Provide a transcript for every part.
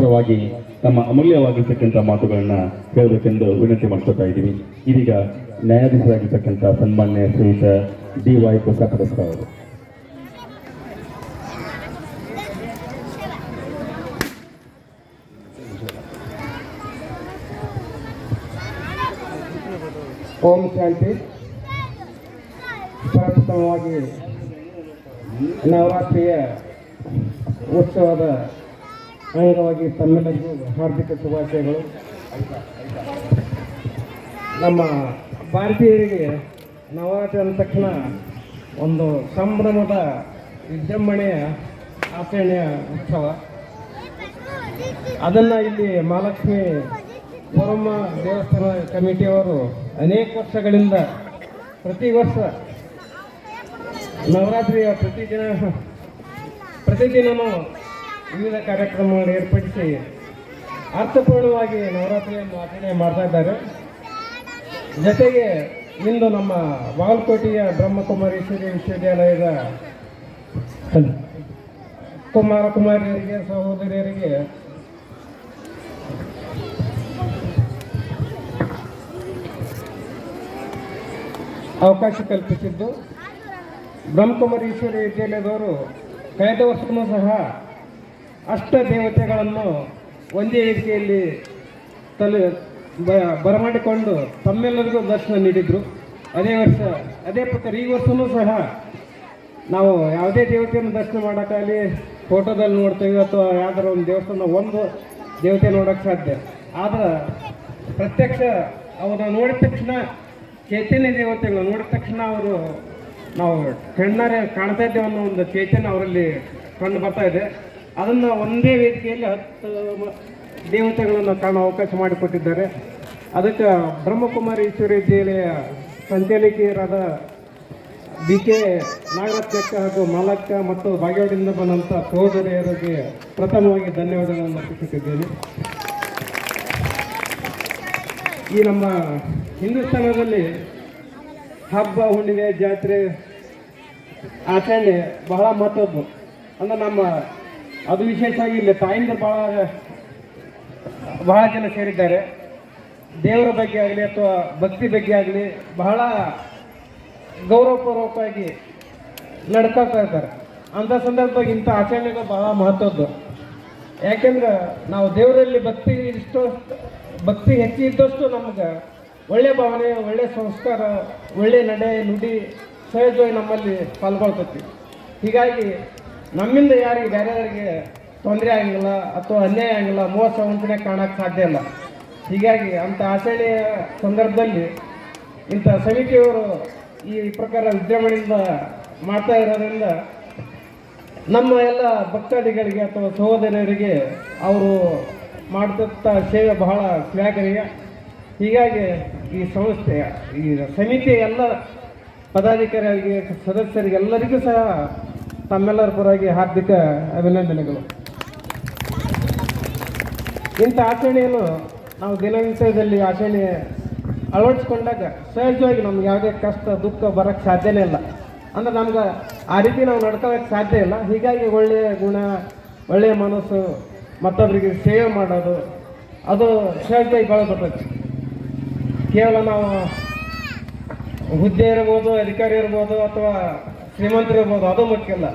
ಪರವಾಗಿ ತಮ್ಮ ಅಮೂಲ್ಯವಾಗಿರ್ತಕ್ಕಂಥ ಮಾತುಗಳನ್ನ ಹೇಳಬೇಕೆಂದು ವಿನಂತಿ ಮಾಡ್ಕೊತಾ ಇದ್ದೀವಿ. ಇದೀಗ ನ್ಯಾಯಾಧೀಶರಾಗಿರ್ತಕ್ಕಂಥ ಸನ್ಮಾನ್ಯ ಶ್ರೀಯುತ ಡಿ ವೈ ಕುಸಾಪರಸ್ಕ ಅವರು. ಓಂ ಶಾಂತಿ. ಪ್ರಪ್ರಥಮವಾಗಿ ನವರಾತ್ರಿಯ ಉತ್ಸವದ ಅಂಗವಾಗಿ ತಮ್ಮೆಲ್ಲರಿಗೂ ಹಾರ್ದಿಕ ಶುಭಾಶಯಗಳು. ನಮ್ಮ ಭಾರತೀಯರಿಗೆ ನವರಾತ್ರಿ ಅಂದ ತಕ್ಷಣ ಒಂದು ಸಂಭ್ರಮದ ವಿಜೃಂಭಣೆಯ ಆಚರಣೆಯ ಉತ್ಸವ. ಅದನ್ನು ಇಲ್ಲಿ ಮಹಾಲಕ್ಷ್ಮಿ ಪರಮ ದೇವಸ್ಥಾನ ಕಮಿಟಿಯವರು ಅನೇಕ ವರ್ಷಗಳಿಂದ ಪ್ರತಿ ವರ್ಷ ನವರಾತ್ರಿಯ ಪ್ರತಿದಿನ ಪ್ರತಿದಿನವೂ ವಿವಿಧ ಕಾರ್ಯಕ್ರಮಗಳನ್ನು ಏರ್ಪಡಿಸಿ ಅರ್ಥಪೂರ್ಣವಾಗಿ ನವರಾತ್ರಿಯನ್ನು ಆಚರಣೆ ಮಾಡ್ತಾ ಇದ್ದಾರೆ. ಜೊತೆಗೆ ಇಂದು ನಮ್ಮ ಬಾಗಲಕೋಟೆಯ ಬ್ರಹ್ಮಕುಮಾರೇಶ್ವರಿ ವಿಶ್ವವಿದ್ಯಾಲಯದ ಕುಮಾರ ಕುಮಾರಿಯರಿಗೆ ಸಹೋದರಿಯರಿಗೆ ಅವಕಾಶ ಕಲ್ಪಿಸಿದ್ದು. ಬ್ರಹ್ಮಕುಮಾರಿ ಈಶ್ವರಿ ವಿದ್ಯಾಲಯದವರು ಕಳೆದ ವರ್ಷವೂ ಸಹ ಅಷ್ಟ ದೇವತೆಗಳನ್ನು ಒಂದೇ ರೀತಿಯಲ್ಲಿ ತಲೆ ಬರಮಾಡಿಕೊಂಡು ತಮ್ಮೆಲ್ಲರಿಗೂ ದರ್ಶನ ನೀಡಿದರು. ಅದೇ ವರ್ಷ, ಅದೇ ಪ್ರಕಾರ ಈ ವರ್ಷವೂ ಸಹ ನಾವು ಯಾವುದೇ ದೇವತೆಯನ್ನು ದರ್ಶನ ಮಾಡೋಕ್ಕಾಗಲಿ, ಫೋಟೋದಲ್ಲಿ ನೋಡ್ತೇವೆ ಅಥವಾ ಯಾವ್ದಾರ ಒಂದು ದೇವಸ್ಥಾನ, ಒಂದು ದೇವತೆ ನೋಡೋಕ್ಕೆ ಸಾಧ್ಯ. ಆದರೆ ಪ್ರತ್ಯಕ್ಷ ಅವರ ನೋಡಿದ ತಕ್ಷಣ ಚೈತನ್ಯ ದೇವತೆಗಳು ನೋಡಿದ ತಕ್ಷಣ ಅವರು ನಾವು ಕಣ್ಣಾರೆ ಕಾಣ್ತಾ ಇದ್ದೇವೆ ಅನ್ನೋ ಒಂದು ಚೈತನ್ಯ ಅವರಲ್ಲಿ ಕಂಡು ಬರ್ತಾ ಇದೆ. ಅದನ್ನು ಒಂದೇ ವೇದಿಕೆಯಲ್ಲಿ ಹತ್ತು ದೇವತೆಗಳನ್ನು ಕಾಣೋ ಅವಕಾಶ ಮಾಡಿಕೊಟ್ಟಿದ್ದಾರೆ. ಅದಕ್ಕೆ ಬ್ರಹ್ಮಕುಮಾರಿ ಈಶ್ವರಿ ಜಿಲ್ಲೆಯ ಸಂಚಾಲಕಿಯರಾದ ಬಿ ಕೆ ನಾಗರತ್ನಕ್ಕ ಹಾಗೂ ಮಾಲಕ್ಕ ಮತ್ತು ಬಾಗೇವಾಡಿಯಿಂದ ಬಂದಂಥ ಸಹೋದರಿಯರಿಗೆ ಪ್ರಥಮವಾಗಿ ಧನ್ಯವಾದಗಳನ್ನು ಅರ್ಪಿಸುತ್ತಿದ್ದೇನೆ ಈ ನಮ್ಮ ಹಿಂದೂಸ್ತಾನದಲ್ಲಿ ಹಬ್ಬ, ಹುಣ್ಣಿಮೆ, ಜಾತ್ರೆ, ಆಚರಣೆ ಬಹಳ ಮಹತ್ವದ್ದು. ಅಂದರೆ ನಮ್ಮ ಅದು ವಿಶೇಷವಾಗಿ ಇಲ್ಲಿ ತಾಯಿಂದ ಬಹಳ ಬಹಳ ಜನ ಸೇರಿದ್ದಾರೆ. ದೇವರ ಬಗ್ಗೆ ಆಗಲಿ ಅಥವಾ ಭಕ್ತಿ ಬಗ್ಗೆ ಆಗಲಿ ಬಹಳ ಗೌರವಪೂರ್ವಕವಾಗಿ ನಡ್ಕೊಳ್ತಾ ಇದ್ದಾರೆ. ಅಂಥ ಸಂದರ್ಭದಾಗ ಇಂಥ ಆಚರಣೆಗಳು ಬಹಳ ಮಹತ್ವದ್ದು. ಯಾಕೆಂದ್ರೆ ನಾವು ದೇವರಲ್ಲಿ ಭಕ್ತಿ ಇಷ್ಟು, ಭಕ್ತಿ ಹೆಚ್ಚಿದ್ದಷ್ಟು ನಮ್ಗೆ ಒಳ್ಳೆ ಭಾವನೆ, ಒಳ್ಳೆ ಸಂಸ್ಕಾರ, ಒಳ್ಳೆ ನಡೆ ನುಡಿ, ಸಹಜವಾಗಿ ನಮ್ಮಲ್ಲಿ ಪಾಲ್ಗೊಳ್ತೈತಿ. ಹೀಗಾಗಿ ನಮ್ಮಿಂದ ಯಾರಿಗೆ ಬೇರೆಯವರಿಗೆ ತೊಂದರೆ ಆಗಿಲ್ಲ ಅಥವಾ ಅನ್ಯಾಯ ಆಗಿಲ್ಲ ಮೋಸ ವಂಚನೆ ಕಾಣಕ್ಕೆ ಸಾಧ್ಯ ಇಲ್ಲ. ಹೀಗಾಗಿ ಅಂಥ ಆಚರಣೆಯ ಸಂದರ್ಭದಲ್ಲಿ ಇಂಥ ಸಮಿತಿಯವರು ಈ ಪ್ರಕಾರ ವಿಜೃಂಭಣೆಯಿಂದ ಮಾಡ್ತಾ ಇರೋದ್ರಿಂದ ನಮ್ಮ ಎಲ್ಲ ಭಕ್ತಾದಿಗಳಿಗೆ ಅಥವಾ ಸಹೋದರರಿಗೆ ಅವರು ಮಾಡ್ತಂಥ ಸೇವೆ ಬಹಳ ಶ್ಲಾಘನೀಯ. ಹೀಗಾಗಿ ಈ ಸಂಸ್ಥೆ, ಈ ಸಮಿತಿಯ ಎಲ್ಲ ಪದಾಧಿಕಾರಿಗಳಿಗೆ ಸದಸ್ಯರಿಗೆ ಎಲ್ಲರಿಗೂ ಸಹ ತಮ್ಮೆಲ್ಲರ ಪರವಾಗಿ ಹಾರ್ದಿಕ ಅಭಿನಂದನೆಗಳು. ಇಂಥ ಆಚರಣೆಯನ್ನು ನಾವು ದಿನನಿತ್ಯದಲ್ಲಿ ಆಚರಣೆ ಅಳವಡಿಸ್ಕೊಂಡಾಗ ಸಹಜವಾಗಿ ನಮ್ಗೆ ಯಾವುದೇ ಕಷ್ಟ, ದುಃಖ ಬರೋಕ್ಕೆ ಸಾಧ್ಯನೇ ಇಲ್ಲ. ಅಂದ್ರೆ ನಮ್ಗೆ ಆ ರೀತಿ ನಾವು ನಡ್ಕೊಳ್ಳೋಕೆ ಸಾಧ್ಯ ಇಲ್ಲ. ಹೀಗಾಗಿ ಒಳ್ಳೆಯ ಗುಣ, ಒಳ್ಳೆಯ ಮನಸ್ಸು ಮತ್ತೊಬ್ಬರಿಗೆ ಸೇವೆ ಮಾಡೋದು, ಅದು ಸಹಜವಾಗಿ ಭಾಳ ಬರ್ತೈತಿ ಕೇವಲ ನಾವು ಹುದ್ದೆ ಇರ್ಬೋದು, ಅಧಿಕಾರಿ ಇರ್ಬೋದು ಅಥವಾ ಶ್ರೀಮಂತರು ಇರ್ಬೋದು ಅದು ಮುಖ್ಯ ಅಲ್ಲ.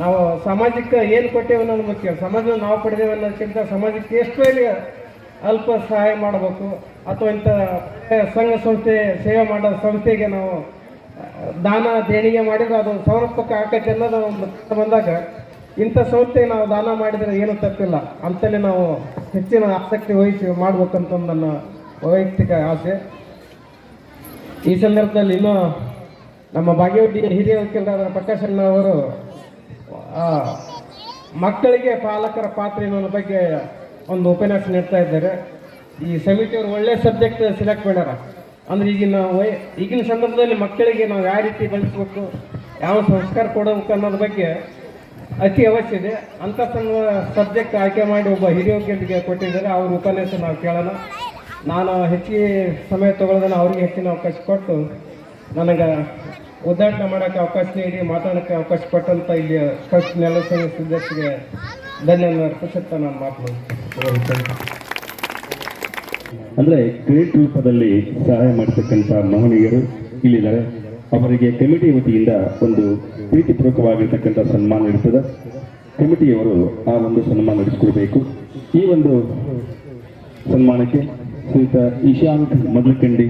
ನಾವು ಸಮಾಜಕ್ಕೆ ಏನು ಕೊಟ್ಟೇವೆ ಅನ್ನೋದು ಮುಖ್ಯ. ಸಮಾಜ ನಾವು ಪಡೆದೇವೆ ಅನ್ನೋದಕ್ಕಿಂತ ಸಮಾಜಕ್ಕೆ ಎಷ್ಟು ಅಲ್ಪ ಸಹಾಯ ಮಾಡಬೇಕು. ಅಥವಾ ಇಂಥ ಸಂಘ ಸಂಸ್ಥೆ, ಸೇವೆ ಮಾಡೋ ಸಂಸ್ಥೆಗೆ ನಾವು ದಾನ ದೇಣಿಗೆ ಮಾಡಿದ್ರೆ ಅದು ಸಮರ್ಪಕ ಆಕೈತೆ ಅನ್ನೋದು ಬಂದಾಗ, ಇಂಥ ಸಂಸ್ಥೆಗೆ ನಾವು ದಾನ ಮಾಡಿದರೆ ಏನು ತಪ್ಪಿಲ್ಲ. ಅಂತಲೇ ನಾವು ಹೆಚ್ಚಿನ ಆಸಕ್ತಿ ವಹಿಸಿ ಮಾಡ್ಬೇಕಂತ ನನ್ನ ವೈಯಕ್ತಿಕ ಆಸೆ. ಈ ಸಂದರ್ಭದಲ್ಲಿ ಇನ್ನೂ ನಮ್ಮ ಬಾಗೇವಾಡಿ ಹಿರಿಯ ವಕೀಲರಾದ ಪ್ರಕಾಶಣ್ಣ ಅವರು ಮಕ್ಕಳಿಗೆ ಪಾಲಕರ ಪಾತ್ರ ಅನ್ನೋದ್ರ ಬಗ್ಗೆ ಒಂದು ಉಪನ್ಯಾಸ ನೀಡ್ತಾ ಇದ್ದಾರೆ. ಈ ಸಮಿತಿಯವರು ಒಳ್ಳೆ ಸಬ್ಜೆಕ್ಟ್ ಸೆಲೆಕ್ಟ್ ಮಾಡ್ಯಾರ. ಅಂದ್ರೆ ಈಗಿನ ವಯ, ಈಗಿನ ಸಂದರ್ಭದಲ್ಲಿ ಮಕ್ಕಳಿಗೆ ನಾವು ಯಾವ ರೀತಿ ಬೆಳೆಸ್ಬೇಕು, ಯಾವ ಸಂಸ್ಕಾರ ಕೊಡಬೇಕು ಅನ್ನೋದ್ರ ಬಗ್ಗೆ ಅತಿ ಅವಶ್ಯ ಇದೆ. ಅಂಥ ಸಬ್ಜೆಕ್ಟ್ ಆಯ್ಕೆ ಮಾಡಿ ಒಬ್ಬ ಹಿರಿಯ ವಕೀಲರಿಗೆ ಕೊಟ್ಟಿದ್ದಾರೆ. ಅವ್ರ ಉಪನ್ಯಾಸ ನಾವು ಕೇಳೋಣ. ನಾನು ಹೆಚ್ಚಿಗೆ ಸಮಯ ತೊಗೊಳ್ಳೋದನ್ನು ಅವ್ರಿಗೆ ಹೆಚ್ಚಿನ ಅವಕಾಶ ಕೊಟ್ಟು ನನಗೆ ಉದ್ಘಾಟನೆ ಮಾಡೋಕ್ಕೆ ಅವಕಾಶ ನೀಡಿ, ಮಾತಾಡೋಕ್ಕೆ ಅವಕಾಶ ಕೊಟ್ಟಂತ ಇಲ್ಲಿ ಟ್ರಸ್ಟ್ ನೆಲ ಸದಸ್ಯರಿಗೆ ಧನ್ಯವಾದ ಅರ್ಪಿಸುತ್ತಾ ನಾನು ಮಾತು ಮುಗಿಸ್ತೇನೆ. ಅಂದ್ರೆ ಕ್ರೆಡಿಟ್ ರೂಪದಲ್ಲಿ ಸಹಾಯ ಮಾಡತಕ್ಕಂತ ಮಹನೀಯರು ಇಲ್ಲಿದ್ದಾರೆ. ಅವರಿಗೆ ಕಮಿಟಿ ವತಿಯಿಂದ ಒಂದು ಪ್ರೀತಿಪೂರ್ವಕವಾಗಿರ್ತಕ್ಕಂಥ ಸನ್ಮಾನ ಇರ್ತದೆ. ಕಮಿಟಿಯವರು ಆ ಒಂದು ಸನ್ಮಾನ ನಡೆಸಿಕೊಡ್ಬೇಕು ಈ ಒಂದು ಸನ್ಮಾನಕ್ಕೆ ಶ್ರೀಯುತ ಇಶಾಂತ್ ಮದಲಕಂಡಿ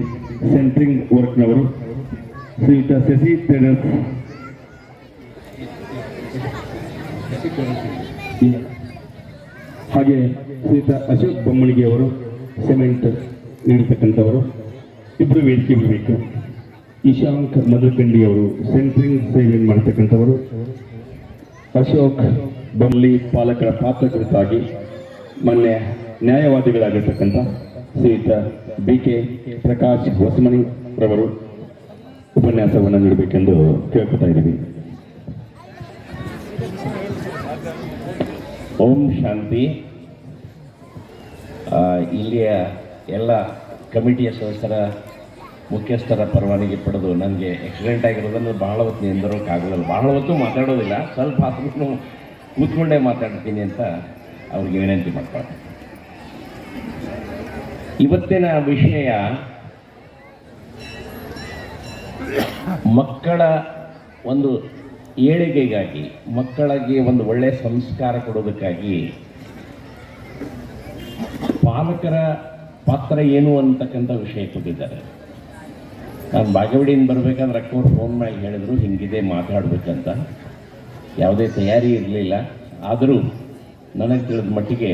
ಸೆಂಟ್ರಿಂಗ್ ವರ್ಕ್ನವರು ಶ್ರೀಯುತ ಶಶಿ ಟ್ರೇಡರ್ಸ್ ಹಾಗೆ ಶ್ರೀಯುತ ಅಶೋಕ್ ಬೊಮ್ಮಣಿಗೆ ಅವರು, ಸಿಮೆಂಟ್ ನೀಡತಕ್ಕಂಥವರು ಇಬ್ಬರು ವೇದಿಕೆ ಬರಬೇಕು ಇಶಾಂಕ್ ಮಧುಕಂಡಿ ಅವರು ಸೆಂಟ್ರಿಂಗ್ ಸೇವೆಯನ್ನು ಮಾಡತಕ್ಕಂಥವರು, ಅಶೋಕ್ ಬೊಮ್ಮಲಿ ಪಾಲಕರ ಪಾತ್ರ ಕುರಿತಾಗಿ ಮೊನ್ನೆ ನ್ಯಾಯವಾದಿಗಳಾಗಿರ್ತಕ್ಕಂಥ ಶ್ರೀಯುತ ಬಿ ಕೆ ಪ್ರಕಾಶ್ ಹೊಸಮನಿ ರವರು ಉಪನ್ಯಾಸವನ್ನು ನೀಡಬೇಕೆಂದು ಕೇಳ್ಕೊತಾ ಇದ್ದೀವಿ. ಓಂ ಶಾಂತಿ. ಇಲ್ಲಿಯ ಎಲ್ಲ ಕಮಿಟಿಯ ಸದಸ್ಯರ, ಮುಖ್ಯಸ್ಥರ ಪರವಾನಗಿ ಪಡೆದು ನನಗೆ ಆಕ್ಸಿಡೆಂಟ್ ಆಗಿರೋದನ್ನು ಬಹಳ ಹೊತ್ತು ನಿಂದಿರೋಕ್ಕಾಗಲ್ಲ ಬಹಳ ಹೊತ್ತು ಮಾತಾಡೋದಿಲ್ಲ. ಸ್ವಲ್ಪ ಹೊತ್ತು ಕೂತ್ಕೊಂಡೇ ಮಾತಾಡ್ತೀನಿ ಅಂತ ಅವ್ರಿಗೆ ವಿನಂತಿ ಮಾಡ್ತಾರೆ ಇವತ್ತಿನ ವಿಷಯ ಮಕ್ಕಳ ಒಂದು ಏಳಿಗೆಗಾಗಿ, ಮಕ್ಕಳಿಗೆ ಒಂದು ಒಳ್ಳೆಯ ಸಂಸ್ಕಾರ ಕೊಡೋದಕ್ಕಾಗಿ ಪಾಲಕರ ಪಾತ್ರ ಏನು ಅಂತಕ್ಕಂಥ ವಿಷಯ ಕೊಟ್ಟಿದ್ದಾರೆ. ನಾನು ಬಾಗೇವಾಡಿಯಿಂದ ಬರಬೇಕಾದ್ರೆ ಅಕ್ಕವ್ರು ಫೋನ್ ಮಾಡಿ ಹೇಳಿದ್ರು, ಹಿಂಗಿದೆ ಮಾತಾಡಬೇಕಂತ. ಯಾವುದೇ ತಯಾರಿ ಇರಲಿಲ್ಲ. ಆದರೂ ನನಗೆ ತಿಳಿದ ಮಟ್ಟಿಗೆ,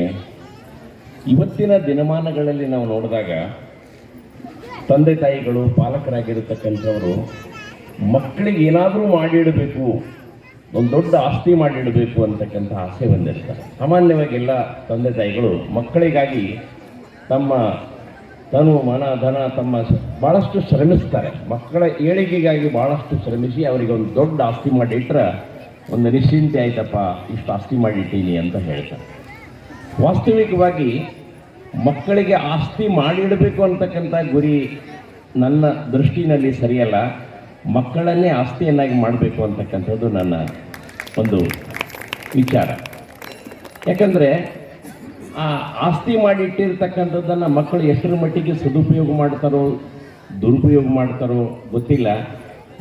ಇವತ್ತಿನ ದಿನಮಾನಗಳಲ್ಲಿ ನಾವು ನೋಡಿದಾಗ ತಂದೆ ತಾಯಿಗಳು ಪಾಲಕರಾಗಿರತಕ್ಕಂಥವರು, ಮಕ್ಕಳಿಗೆ ಏನಾದರೂ ಮಾಡಿಡಬೇಕು, ಒಂದು ದೊಡ್ಡ ಆಸ್ತಿ ಮಾಡಿಡಬೇಕು ಅಂತಕ್ಕಂಥ ಆಸೆ ಹೊಂದಿರ್ತಾರೆ ಸಾಮಾನ್ಯವಾಗಿ ಎಲ್ಲ ತಂದೆ ತಾಯಿಗಳು ಮಕ್ಕಳಿಗಾಗಿ ತಮ್ಮ ತನು, ಮನ, ಧನ, ತಮ್ಮ ಭಾಳಷ್ಟು ಶ್ರಮಿಸ್ತಾರೆ. ಮಕ್ಕಳ ಏಳಿಗೆಗಾಗಿ ಭಾಳಷ್ಟು ಶ್ರಮಿಸಿ ಅವರಿಗೆ ಒಂದು ದೊಡ್ಡ ಆಸ್ತಿ ಮಾಡಿಟ್ರೆ ಒಂದು ನಿಶ್ಚಿಂತೆ ಆಯ್ತಪ್ಪ, ಇಷ್ಟು ಆಸ್ತಿ ಮಾಡಿಟ್ಟೀನಿ ಅಂತ ಹೇಳ್ತಾರೆ. ವಾಸ್ತವಿಕವಾಗಿ ಮಕ್ಕಳಿಗೆ ಆಸ್ತಿ ಮಾಡಿಡಬೇಕು ಅಂತಕ್ಕಂಥ ಗುರಿ ನನ್ನ ದೃಷ್ಟಿನಲ್ಲಿ ಸರಿಯಲ್ಲ. ಮಕ್ಕಳನ್ನೇ ಆಸ್ತಿಯನ್ನಾಗಿ ಮಾಡಬೇಕು ಅಂತಕ್ಕಂಥದ್ದು ನನ್ನ ಒಂದು ವಿಚಾರ. ಯಾಕಂದರೆ, ಆ ಆಸ್ತಿ ಮಾಡಿಟ್ಟಿರ್ತಕ್ಕಂಥದ್ದನ್ನು ಮಕ್ಕಳು ಎಷ್ಟರ ಮಟ್ಟಿಗೆ ಸದುಪಯೋಗ ಮಾಡ್ತಾರೋ, ದುರುಪಯೋಗ ಮಾಡ್ತಾರೋ ಗೊತ್ತಿಲ್ಲ.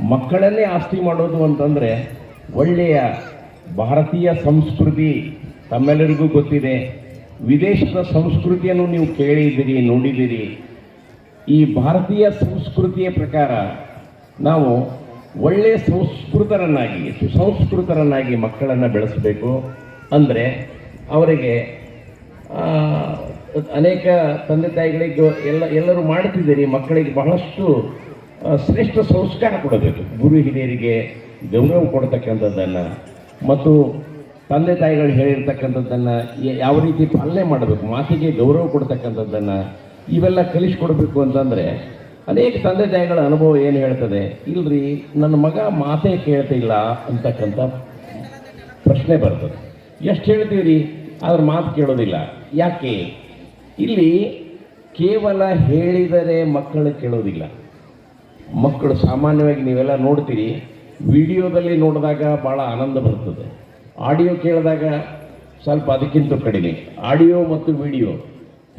ಮಕ್ಕಳನ್ನೇ ಆಸ್ತಿ ಮಾಡೋದು ಅಂತಂದರೆ ಒಳ್ಳೆಯ ಭಾರತೀಯ ಸಂಸ್ಕೃತಿ ತಮ್ಮೆಲ್ಲರಿಗೂ ಗೊತ್ತಿದೆ. ವಿದೇಶದ ಸಂಸ್ಕೃತಿಯನ್ನು ನೀವು ಕೇಳಿದ್ದೀರಿ, ನೋಡಿದ್ದೀರಿ. ಈ ಭಾರತೀಯ ಸಂಸ್ಕೃತಿಯ ಪ್ರಕಾರ ನಾವು ಒಳ್ಳೆಯ ಸಂಸ್ಕೃತರನ್ನಾಗಿ, ಸುಸಂಸ್ಕೃತರನ್ನಾಗಿ ಮಕ್ಕಳನ್ನು ಬೆಳೆಸಬೇಕು. ಅಂದರೆ ಅವರಿಗೆ ಅನೇಕ ತಂದೆ ತಾಯಿಗಳಿಗೆ ಎಲ್ಲ, ಎಲ್ಲರೂ ಮಾಡ್ತಿದ್ದೀರಿ, ಮಕ್ಕಳಿಗೆ ಬಹಳಷ್ಟು ಶ್ರೇಷ್ಠ ಸಂಸ್ಕಾರ ಕೊಡಬೇಕು. ಗುರು ಹಿರಿಯರಿಗೆ ಗೌರವ ಕೊಡ್ತಕ್ಕಂಥದ್ದನ್ನು. ಮತ್ತು ತಂದೆ ತಾಯಿಗಳು ಹೇಳಿರ್ತಕ್ಕಂಥದ್ದನ್ನು ಯಾವ ರೀತಿ ಪಾಲನೆ ಮಾಡಬೇಕು, ಮಾತಿಗೆ ಗೌರವ ಕೊಡ್ತಕ್ಕಂಥದ್ದನ್ನು ಇವೆಲ್ಲ ಕಲಿಸ್ಕೊಡ್ಬೇಕು ಅಂತಂದರೆ ಅನೇಕ ತಂದೆ ತಾಯಿಗಳ ಅನುಭವ ಏನು ಹೇಳ್ತದೆ, ಇಲ್ರಿ, ನನ್ನ ಮಗ ಮಾತೇ ಕೇಳ್ತಿಲ್ಲ ಅಂತಕ್ಕಂಥ ಪ್ರಶ್ನೆ ಬರ್ತದೆ. ಎಷ್ಟು ಹೇಳ್ತೀವಿ ಆದ್ರೆ ಮಾತು ಕೇಳೋದಿಲ್ಲ. ಯಾಕೆ? ಇಲ್ಲಿ ಕೇವಲ ಹೇಳಿದರೆ ಮಕ್ಕಳು ಕೇಳೋದಿಲ್ಲ. ಮಕ್ಕಳು ಸಾಮಾನ್ಯವಾಗಿ ನೀವೆಲ್ಲ ನೋಡ್ತೀರಿ, ವಿಡಿಯೋದಲ್ಲಿ ನೋಡಿದಾಗ ಭಾಳ ಆನಂದ ಬರ್ತದೆ. ಆಡಿಯೋ ಕೇಳಿದಾಗ ಸ್ವಲ್ಪ ಅದಕ್ಕಿಂತ ಕಡಿಮೆ. ಆಡಿಯೋ ಮತ್ತು ವಿಡಿಯೋ.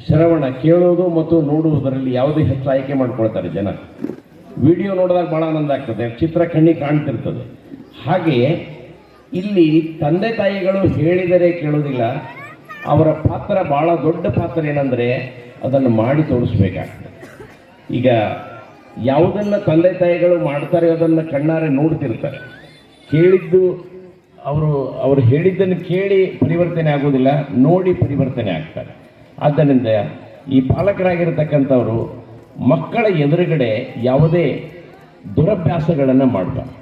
ಶ್ರವಣ, ಕೇಳೋದು ಮತ್ತು ನೋಡುವುದರಲ್ಲಿ ಯಾವುದೇ ಹೆಚ್ಚು ಆಯ್ಕೆ ಮಾಡ್ಕೊಳ್ತಾರೆ ಜನ. ವಿಡಿಯೋ ನೋಡಿದಾಗ ಭಾಳ ಆನಂದ ಆಗ್ತದೆ, ಚಿತ್ರ ಕಣ್ಣಿಗೆ ಕಾಣ್ತಿರ್ತದೆ. ಹಾಗೆಯೇ ಇಲ್ಲಿ ತಂದೆ ತಾಯಿಗಳು ಹೇಳಿದರೆ ಕೇಳೋದಿಲ್ಲ, ಅವರ ಪಾತ್ರ ಭಾಳ ದೊಡ್ಡ ಪಾತ್ರ ಏನಂದರೆ ಅದನ್ನು ಮಾಡಿ ತೋರಿಸ್ಬೇಕಾಗ್ತದೆ. ಈಗ ಯಾವುದನ್ನು ತಂದೆ ತಾಯಿಗಳು ಮಾಡ್ತಾರೆ ಅದನ್ನು ಕಣ್ಣಾರೆ ನೋಡ್ತಿರ್ತಾರೆ. ಕೇಳಿದ್ದು ಅವರು ಅವರು ಹೇಳಿದ್ದನ್ನು ಕೇಳಿ ಪರಿವರ್ತನೆ ಆಗೋದಿಲ್ಲ ನೋಡಿ ಪರಿವರ್ತನೆ ಆಗ್ತಾರೆ. ಆದ್ದರಿಂದ ಈ ಪಾಲಕರಾಗಿರ್ತಕ್ಕಂಥವರು ಮಕ್ಕಳ ಎದುರುಗಡೆ ಯಾವುದೇ ದುರಭ್ಯಾಸಗಳನ್ನು ಮಾಡಬಾರ್ದು.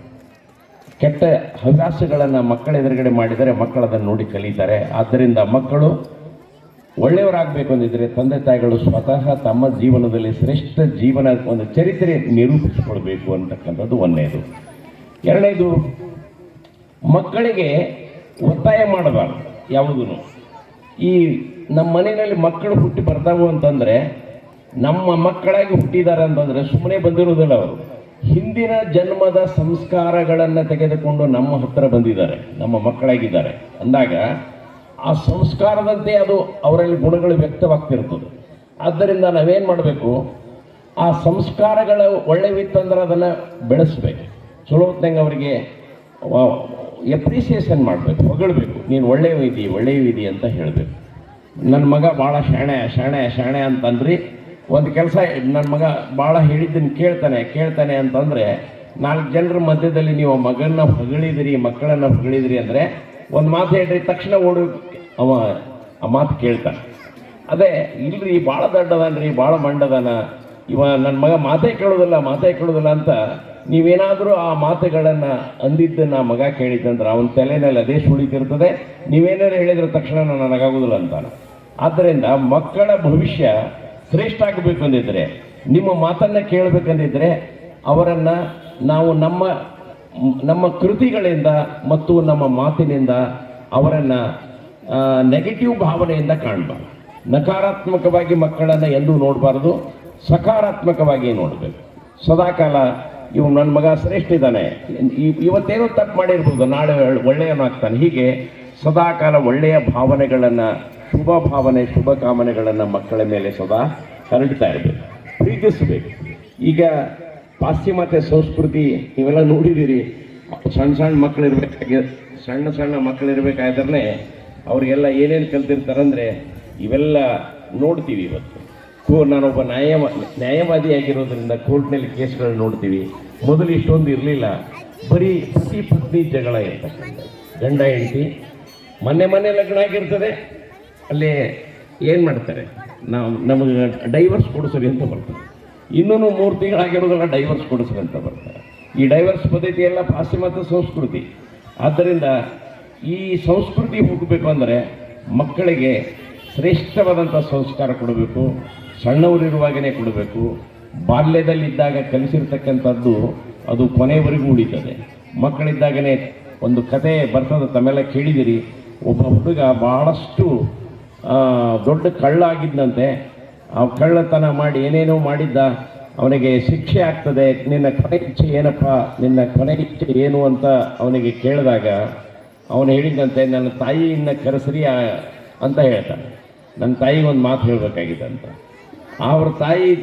ಕೆಟ್ಟ ಹವ್ಯಾಸಗಳನ್ನು ಮಕ್ಕಳ ಎದುರುಗಡೆ ಮಾಡಿದರೆ ಮಕ್ಕಳು ನೋಡಿ ಕಲಿತಾರೆ. ಆದ್ದರಿಂದ ಮಕ್ಕಳು ಒಳ್ಳೆಯವರಾಗಬೇಕು ಅಂದಿದ್ದರೆ ತಂದೆ ತಾಯಿಗಳು ಸ್ವತಃ ತಮ್ಮ ಜೀವನದಲ್ಲಿ ಶ್ರೇಷ್ಠ ಜೀವನ ಒಂದು ಚರಿತ್ರೆ ನಿರೂಪಿಸಿಕೊಳ್ಬೇಕು ಅಂತಕ್ಕಂಥದ್ದು ಒಂದನೇದು ಎರಡನೇದು ಮಕ್ಕಳಿಗೆ ಒತ್ತಾಯ ಮಾಡಬಾರ್ದು ಯಾವುದೂ ಈ ನಮ್ಮ ಮನೆಯಲ್ಲಿ ಮಕ್ಕಳು ಹುಟ್ಟಿ ಬರ್ತಾವು ಅಂತಂದರೆ, ನಮ್ಮ ಮಕ್ಕಳಾಗಿ ಹುಟ್ಟಿದ್ದಾರೆ ಅಂತಂದರೆ ಸುಮ್ಮನೆ ಬಂದಿರೋದಿಲ್ಲ ಅವರು. ಹಿಂದಿನ ಜನ್ಮದ ಸಂಸ್ಕಾರಗಳನ್ನು ತೆಗೆದುಕೊಂಡು ನಮ್ಮ ಹತ್ತಿರ ಬಂದಿದ್ದಾರೆ, ನಮ್ಮ ಮಕ್ಕಳಾಗಿದ್ದಾರೆ. ಅಂದಾಗ ಆ ಸಂಸ್ಕಾರದಂತೆ ಅದು ಅವರಲ್ಲಿ ಗುಣಗಳು ವ್ಯಕ್ತವಾಗ್ತಿರ್ತದೆ. ಆದ್ದರಿಂದ ನಾವೇನು ಮಾಡಬೇಕು? ಆ ಸಂಸ್ಕಾರಗಳು ಒಳ್ಳೆಯವಿತ್ತಂದ್ರೆ ಅದನ್ನು ಬೆಳೆಸ್ಬೇಕು. ಚಲೋ ಹೊತ್ತಂಗೆ ಅವರಿಗೆ ಎಪ್ರಿಸಿಯೇಷನ್ ಮಾಡಬೇಕು, ಹೊಗಳಬೇಕು. ನೀನು ಒಳ್ಳೆಯ ಇದಿ ಒಳ್ಳೆಯ ಇದಿ ಅಂತ ಹೇಳಬೇಕು. ನನ್ನ ಮಗ ಭಾಳ ಶಾಣೆ ಶಾಣೆ ಶಾಣೆ ಅಂತಂದ್ರಿ, ಒಂದು ಕೆಲಸ ನನ್ನ ಮಗ ಭಾಳ ಹೇಳಿದ್ದನ್ನು ಕೇಳ್ತಾನೆ ಕೇಳ್ತಾನೆ ಅಂತಂದರೆ, ನಾಲ್ಕು ಜನರ ಮಧ್ಯದಲ್ಲಿ ನೀವು ಆ ಮಗನ್ನ ಹೊಗಳಿದಿರಿ, ಮಕ್ಕಳನ್ನ ಹೊಗಳಿದಿರಿ ಅಂದರೆ, ಒಂದು ಮಾತು ಹೇಳ್ರಿ, ತಕ್ಷಣ ಓಡು, ಅವ ಆ ಮಾತು ಕೇಳ್ತಾನೆ. ಅದೇ, ಇಲ್ರಿ ಭಾಳ ದೊಡ್ಡದನ್ರಿ ಭಾಳ ಮಂಡದನ. ಇವ ನನ್ನ ಮಗ ಮಾತೇ ಕೇಳೋದಿಲ್ಲ ಮಾತೇ ಕೇಳೋದಿಲ್ಲ ಅಂತ ನೀವೇನಾದರೂ ಆ ಮಾತುಗಳನ್ನು ಅಂದಿದ್ದನ್ನು ಮಗ ಕೇಳಿದ್ದಂದ್ರೆ ಅವನ ತಲೆನಲ್ಲಿ ಅದೇ ಸುಳಿತಿರ್ತದೆ ನೀವೇನಾದ್ರು ಹೇಳಿದ್ರೆ ತಕ್ಷಣ ನನಗಾಗೋದಿಲ್ಲ ಅಂತಾನೆ. ಆದ್ದರಿಂದ ಮಕ್ಕಳ ಭವಿಷ್ಯ ಶ್ರೇಷ್ಠ ಆಗಬೇಕು ಅಂದಿದ್ದರೆ ನಿಮ್ಮ ಮಾತನ್ನು ಕೇಳಬೇಕಂದಿದ್ರೆ ಅವರನ್ನು ನಾವು ನಮ್ಮ ನಮ್ಮ ಕೃತಿಗಳಿಂದ ಮತ್ತು ನಮ್ಮ ಮಾತಿನಿಂದ ಅವರನ್ನು ನೆಗೆಟಿವ್ ಭಾವನೆಯಿಂದ ಕಾಣಬಾರ್ದು. ನಕಾರಾತ್ಮಕವಾಗಿ ಮಕ್ಕಳನ್ನು ಎಂದೂ ನೋಡಬಾರ್ದು. ಸಕಾರಾತ್ಮಕವಾಗಿ ನೋಡಬೇಕು. ಸದಾಕಾಲ ಇವ್ ನನ್ನ ಮಗ ಶ್ರೇಷ್ಠ ಇದ್ದಾನೆ. ಇವತ್ತೇನೋ ತಪ್ಪು ಮಾಡಿರ್ಬೋದು, ನಾಳೆ ಒಳ್ಳೆಯವನಾಗ್ತಾನೆ ಹೀಗೆ ಸದಾಕಾಲ ಒಳ್ಳೆಯ ಭಾವನೆಗಳನ್ನು, ಶುಭ ಭಾವನೆ, ಶುಭ ಕಾಮನೆಗಳನ್ನು ಮಕ್ಕಳ ಮೇಲೆ ಸದಾ ಹರಡ್ತಾ ಇರಬೇಕು, ಪ್ರೀತಿಸಬೇಕು. ಈಗ ಪಾಶ್ಚಿಮಾತ್ಯ ಸಂಸ್ಕೃತಿ ಇವೆಲ್ಲ ನೋಡಿದ್ದೀರಿ ಸಣ್ಣ ಸಣ್ಣ ಮಕ್ಕಳು ಸಣ್ಣ ಸಣ್ಣ ಮಕ್ಕಳು ಅವ್ರಿಗೆಲ್ಲ ಏನೇನು ಕಲ್ತಿರ್ತಾರಂದ್ರೆ, ಇವೆಲ್ಲ ನೋಡ್ತೀವಿ ಇವತ್ತು. ಕೋ ನಾನೊಬ್ಬ ನ್ಯಾಯವಾದಿ ನ್ಯಾಯವಾದಿಯಾಗಿರೋದ್ರಿಂದ ಕೋರ್ಟ್ನಲ್ಲಿ ಕೇಸ್ಗಳನ್ನ ನೋಡ್ತೀವಿ. ಮೊದಲು ಇಷ್ಟೊಂದು ಇರಲಿಲ್ಲ. ಬರೀ ಪತಿ ಪತ್ನಿ ಜಗಳ ಇರ್ತಕ್ಕಂಥ ಗಂಡ, ಹೆಂಡತಿ. ಮೊನ್ನೆ ಮೊನ್ನೆ ಲಗ್ನ ಆಗಿರ್ತದೆ. ಅಲ್ಲಿ ಏನು ಮಾಡ್ತಾರೆ? ನಾವು ನಮಗೆ ಡೈವರ್ಸ್ ಕೊಡಿಸ್ರಿ ಅಂತ ಬರ್ತಾರೆ. ಇನ್ನೂ ಮೂರು ತಿಂಗಳಾಗಿರೋದಲ್ಲ ಡೈವರ್ಸ್ ಕೊಡಿಸ್ರಿ ಅಂತ ಬರ್ತಾರೆ. ಈ ಡೈವರ್ಸ್ ಪದ್ಧತಿ ಎಲ್ಲ ಪಾಶ್ಚಿಮಾತ್ಯ ಸಂಸ್ಕೃತಿ. ಆದ್ದರಿಂದ ಈ ಸಂಸ್ಕೃತಿ ಹೋಗಬೇಕು ಅಂದರೆ ಮಕ್ಕಳಿಗೆ ಶ್ರೇಷ್ಠವಾದಂಥ ಸಂಸ್ಕಾರ ಕೊಡಬೇಕು. ಸಣ್ಣವರಿರುವಾಗಲೇ ಕೊಡಬೇಕು. ಬಾಲ್ಯದಲ್ಲಿದ್ದಾಗ ಕಲಿಸಿರ್ತಕ್ಕಂಥದ್ದು ಅದು ಕೊನೆಯವರೆಗೂ ಉಳಿತದೆ. ಮಕ್ಕಳಿದ್ದಾಗನೇ ಒಂದು ಕತೆ ಬರ್ತದ, ತಮ್ಮೆಲ್ಲ ಕೇಳಿದಿರಿ. ಒಬ್ಬ ಹುಡುಗ ಬಹಳಷ್ಟು ದೊಡ್ಡ ಕಳ್ಳ ಆಗಿದ್ದಂತೆ ಆ ಕಳ್ಳತನ ಮಾಡಿ ಏನೇನೋ ಮಾಡಿದ್ದ, ಅವನಿಗೆ ಶಿಕ್ಷೆ ಆಗ್ತದೆ. ನಿನ್ನ ಕೊನೆ ಇಚ್ಛೆ ಏನಪ್ಪ? ನಿನ್ನ ಕೊನೆ ಇಚ್ಛೆ ಏನು ಅಂತ ಅವನಿಗೆ ಕೇಳಿದಾಗ, ಅವನು ಹೇಳಿದ್ದಂತೆ ನನ್ನ ತಾಯಿಯನ್ನು ಕರೆಸ್ರಿ ಅಂತ ಹೇಳ್ತಾನೆ. ನನ್ನ ತಾಯಿಗೆ ಒಂದು ಮಾತು ಹೇಳಬೇಕಾಗಿದೆ ಅಂತ ಅವ್ರ ತಾಯಿ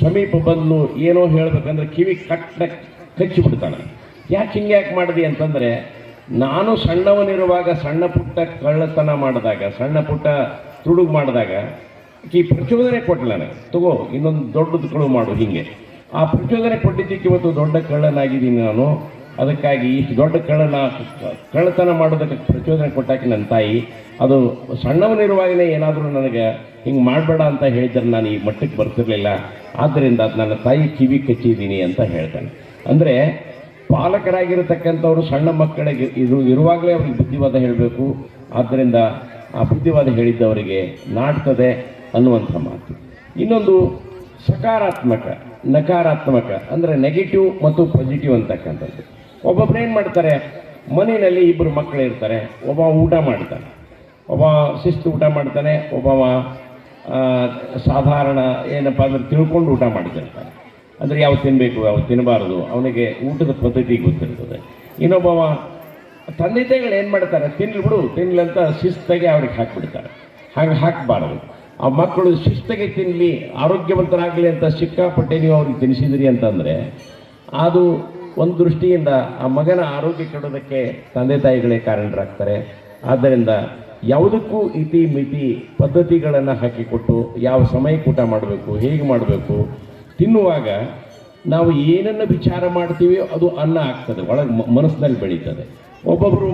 ಸಮೀಪ ಬಂದು ಏನೋ ಹೇಳ್ಬೇಕಂದ್ರೆ ಕಿವಿ ಕಟ್ಟ ಕಚ್ಚಿಬಿಡ್ತಾನೆ ಯಾಕೆ ಹಿಂಗೆ ಯಾಕೆ ಮಾಡಿದೆ ಅಂತಂದರೆ, ನಾನು ಸಣ್ಣವನಿರುವಾಗ ಸಣ್ಣ ಪುಟ್ಟ ಕಳ್ಳತನ ಮಾಡಿದಾಗ, ಸಣ್ಣ ಪುಟ್ಟ ತುಡುಗು ಮಾಡಿದಾಗ ಈ ಪ್ರಚೋದನೆ ಕೊಟ್ಟಿಲ್ಲ ನನಗೆ. ತಗೋ, ಇನ್ನೊಂದು ದೊಡ್ಡದು ಕಳು ಮಾಡು ಹೀಗೆ. ಆ ಪ್ರಚೋದನೆ ಕೊಟ್ಟಿದ್ದಕ್ಕೆ ಇವತ್ತು ದೊಡ್ಡ ಕಳ್ಳನಾಗಿದ್ದೀನಿ ನಾನು. ಅದಕ್ಕಾಗಿ ಇಷ್ಟು ದೊಡ್ಡ ಕಳ್ಳನ ಕಳ್ಳತನ ಮಾಡೋದಕ್ಕೆ ಪ್ರಚೋದನೆ ಕೊಟ್ಟಾಕಿ ನನ್ನ ತಾಯಿ, ಅದು ಸಣ್ಣವನಿರುವಾಗಲೇ ಏನಾದರೂ ನನಗೆ ಹಿಂಗೆ ಮಾಡಬೇಡ ಅಂತ ಹೇಳಿದ್ರೆ ನಾನು ಈ ಮಟ್ಟಕ್ಕೆ ಬರ್ತಿರ್ಲಿಲ್ಲ. ಆದ್ದರಿಂದ ಅದು ನನ್ನ ತಾಯಿ ಕಿವಿ ಕಚ್ಚಿದ್ದೀನಿ ಅಂತ ಹೇಳ್ತಾನೆ. ಅಂದರೆ ಪಾಲಕರಾಗಿರತಕ್ಕಂಥವ್ರು ಸಣ್ಣ ಮಕ್ಕಳಿಗೆ ಇದು ಇರುವಾಗಲೇ ಅವ್ರಿಗೆ ಬುದ್ಧಿವಾದ ಹೇಳಬೇಕು. ಆದ್ದರಿಂದ ಆ ಬುದ್ಧಿವಾದ ಹೇಳಿದ್ದವರಿಗೆ ನಾಡ್ತದೆ ಅನ್ನುವಂಥ ಮಾತು. ಇನ್ನೊಂದು ಸಕಾರಾತ್ಮಕ, ನಕಾರಾತ್ಮಕ, ಅಂದರೆ ನೆಗೆಟಿವ್ ಮತ್ತು ಪಾಸಿಟಿವ್ ಅಂತಕ್ಕಂಥದ್ದು. ಒಬ್ಬೊಬ್ರು ಏನು ಮಾಡ್ತಾರೆ? ಮನೆಯಲ್ಲಿ ಇಬ್ಬರು ಮಕ್ಕಳು ಇರ್ತಾರೆ. ಒಬ್ಬ ಊಟ ಮಾಡ್ತಾನೆ. ಒಬ್ಬ ಶಿಸ್ತು ಊಟ ಮಾಡ್ತಾನೆ. ಒಬ್ಬವ ಸಾಧಾರಣ ಏನಪ್ಪ ಅಂದ್ರೆ ತಿಳ್ಕೊಂಡು ಊಟ ಮಾಡ್ತಿರ್ತಾನೆ. ಅಂದರೆ ಯಾವ ತಿನ್ನಬೇಕು ಯಾವ ತಿನ್ನಬಾರದು ಅವನಿಗೆ ಊಟದ ಪದ್ಧತಿ ಗೊತ್ತಿರ್ತದೆ. ಇನ್ನೊಬ್ಬವ, ತಂದೆ ತಾಯಿಗಳು ಏನು ಮಾಡ್ತಾರೆ? ತಿನ್ಲಿಬಿಡು ಬಿಡು, ತಿನ್ಲಿ ಅಂತ ಶಿಸ್ತಾಗಿ ಅವ್ರಿಗೆ ಹಾಕಿಬಿಡ್ತಾರೆ. ಹಾಗೆ ಹಾಕಬಾರದು. ಆ ಮಕ್ಕಳು ಶಿಸ್ತಾಗಿ ತಿನ್ನಲಿ ಆರೋಗ್ಯವಂತರಾಗಲಿ ಅಂತ ಸಿಕ್ಕಾಪಟ್ಟೆ ನೀವು ಅವ್ರಿಗೆ ತಿನ್ನಿಸಿದ್ರಿ ಅಂತಂದರೆ, ಅದು ಒಂದು ದೃಷ್ಟಿಯಿಂದ ಆ ಮಗನ ಆರೋಗ್ಯ ಕೆಡೋದಕ್ಕೆ ತಂದೆ ತಾಯಿಗಳೇ ಕಾರಣರಾಗ್ತಾರೆ. ಆದ್ದರಿಂದ ಯಾವುದಕ್ಕೂ ಇತಿ ಮಿತಿ ಪದ್ಧತಿಗಳನ್ನು ಹಾಕಿಕೊಟ್ಟು ಯಾವ ಸಮಯಕ್ಕೆ ಊಟ ಮಾಡಬೇಕು, ಹೇಗೆ ಮಾಡಬೇಕು, ತಿನ್ನುವಾಗ ನಾವು ಏನನ್ನು ವಿಚಾರ ಮಾಡ್ತೀವಿಯೋ ಅದು ಅನ್ನ ಆಗ್ತದೆ, ಒಳಗೆ ಮನಸ್ಸಿನಲ್ಲಿ ಬೆಳೀತದೆ. ಒಬ್ಬೊಬ್ಬರು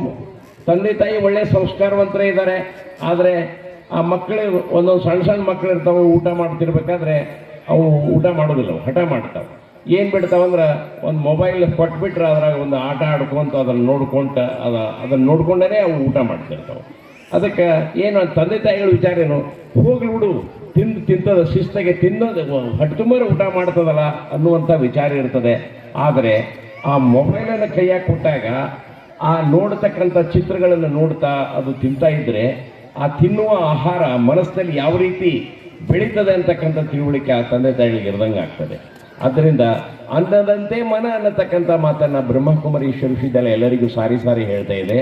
ತಂದೆ ತಾಯಿ ಒಳ್ಳೆಯ ಸಂಸ್ಕಾರವಂತರ ಇದ್ದಾರೆ, ಆದರೆ ಆ ಮಕ್ಕಳೇ ಒಂದೊಂದು ಸಣ್ಣ ಸಣ್ಣ ಮಕ್ಕಳು ಇರ್ತಾವೆ ಊಟ ಮಾಡ್ತಿರ್ಬೇಕಾದ್ರೆ ಅವು ಊಟ ಮಾಡೋದಿಲ್ಲ, ಹಠ ಮಾಡ್ತಾವೆ. ಏನು ಬಿಡ್ತಾವಂದ್ರೆ ಒಂದು ಮೊಬೈಲ್ ಕೊಟ್ಬಿಟ್ರೆ ಅದ್ರಾಗ ಒಂದು ಆಟ ಆಡ್ಕೊಂತ ಅದನ್ನು ನೋಡ್ಕೊಂತ ಅದ, ಅದನ್ನು ನೋಡ್ಕೊಂಡೇ ಅವು ಊಟ ಮಾಡ್ತಿರ್ತಾವೆ. ಅದಕ್ಕೆ ಏನು ತಂದೆ ತಾಯಿಗಳ ವಿಚಾರ ಏನು? ಹೋಗ್ಲಿ ಬಿಡು, ತಿಂದು, ತಿಂತದ, ಶಿಸ್ತಾಗೆ ತಿನ್ನೋದು ಹೊಟ್ಟೆ ತುಂಬರ ಊಟ ಮಾಡ್ತದಲ್ಲ ಅನ್ನುವಂಥ ವಿಚಾರ ಇರ್ತದೆ. ಆದರೆ ಆ ಮೊಬೈಲನ್ನು ಕೈಯಾಗ ಕೊಟ್ಟಾಗ ಆ ನೋಡ್ತಕ್ಕಂಥ ಚಿತ್ರಗಳನ್ನು ನೋಡ್ತಾ ಅದು ತಿಂತಾ ಇದ್ದರೆ ಆ ತಿನ್ನುವ ಆಹಾರ ಮನಸ್ಸಿನಲ್ಲಿ ಯಾವ ರೀತಿ ಬೆಳೀತದೆ ಅಂತಕ್ಕಂಥ ತಿಳುವಳಿಕೆ ಆ ತಂದೆ ತಾಯಿಗಳಿಗೆ ಇರ್ದಂಗೆ ಆಗ್ತದೆ ಆದ್ದರಿಂದ ಅನ್ನದಂತೆ ಮನ ಅನ್ನತಕ್ಕಂಥ ಮಾತನ್ನು ಬ್ರಹ್ಮಕುಮಾರಿ ವಿಶ್ವವಿದ್ಯಾಲಯ ಎಲ್ಲರಿಗೂ ಸಾರಿ ಸಾರಿ ಹೇಳ್ತಾ ಇದೆ.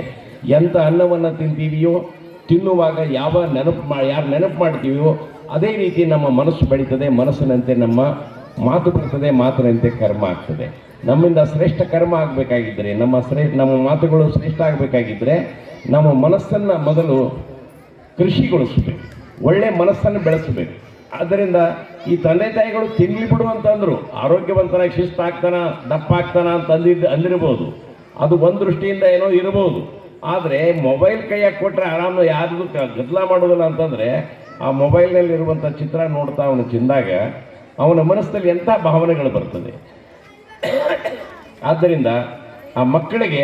ಎಂಥ ಅನ್ನವನ್ನು ತಿಂತೀವಿಯೋ, ತಿನ್ನುವಾಗ ಯಾವ ನೆನಪು ಮಾ, ಯಾರು ನೆನಪು ಮಾಡ್ತೀವಿಯೋ, ಅದೇ ರೀತಿ ನಮ್ಮ ಮನಸ್ಸು ಬೆಳೀತದೆ, ಮನಸ್ಸಿನಂತೆ ನಮ್ಮ ಮಾತು ಬರ್ತದೆ, ಮಾತಿನಂತೆ ಕರ್ಮ ಆಗ್ತದೆ. ನಮ್ಮಿಂದ ಶ್ರೇಷ್ಠ ಕರ್ಮ ಆಗಬೇಕಾಗಿದ್ದರೆ ನಮ್ಮ ಶ್ರೇ ನಮ್ಮ ಮಾತುಗಳು ಶ್ರೇಷ್ಠ ಆಗಬೇಕಾಗಿದ್ದರೆ ನಮ್ಮ ಮನಸ್ಸನ್ನು ಮೊದಲು ಕೃಷಿಗೊಳಿಸಬೇಕು. ಒಳ್ಳೆ ಮನಸ್ಸನ್ನು ಬೆಳೆಸಬೇಕು. ಆದ್ದರಿಂದ ಈ ತಂದೆ ತಾಯಿಗಳು ತಿನ್ಲಿ ಬಿಡು ಅಂತಂದ್ರು ಆರೋಗ್ಯವಂತನಾಗಿ ದಪ್ಪ ಆಗ್ತಾನ ಅಂತ ಅಂದಿದ್ದು ಅಂದಿರ್ಬೋದು. ಅದು ಒಂದು ದೃಷ್ಟಿಯಿಂದ ಏನೋ ಇರಬಹುದು ಆದರೆ ಮೊಬೈಲ್ ಕೈಯಾಗಿ ಕೊಟ್ಟರೆ ಆರಾಮ ಯಾರಿಗೂ ಗದ್ದಲ ಮಾಡೋದಿಲ್ಲ ಅಂತಂದರೆ ಆ ಮೊಬೈಲ್ನಲ್ಲಿರುವಂಥ ಚಿತ್ರ ನೋಡ್ತಾ ಅವನು ತಿಂದಾಗ ಅವನ ಮನಸ್ಸಲ್ಲಿ ಎಂಥ ಭಾವನೆಗಳು ಬರ್ತದೆ? ಆದ್ದರಿಂದ ಆ ಮಕ್ಕಳಿಗೆ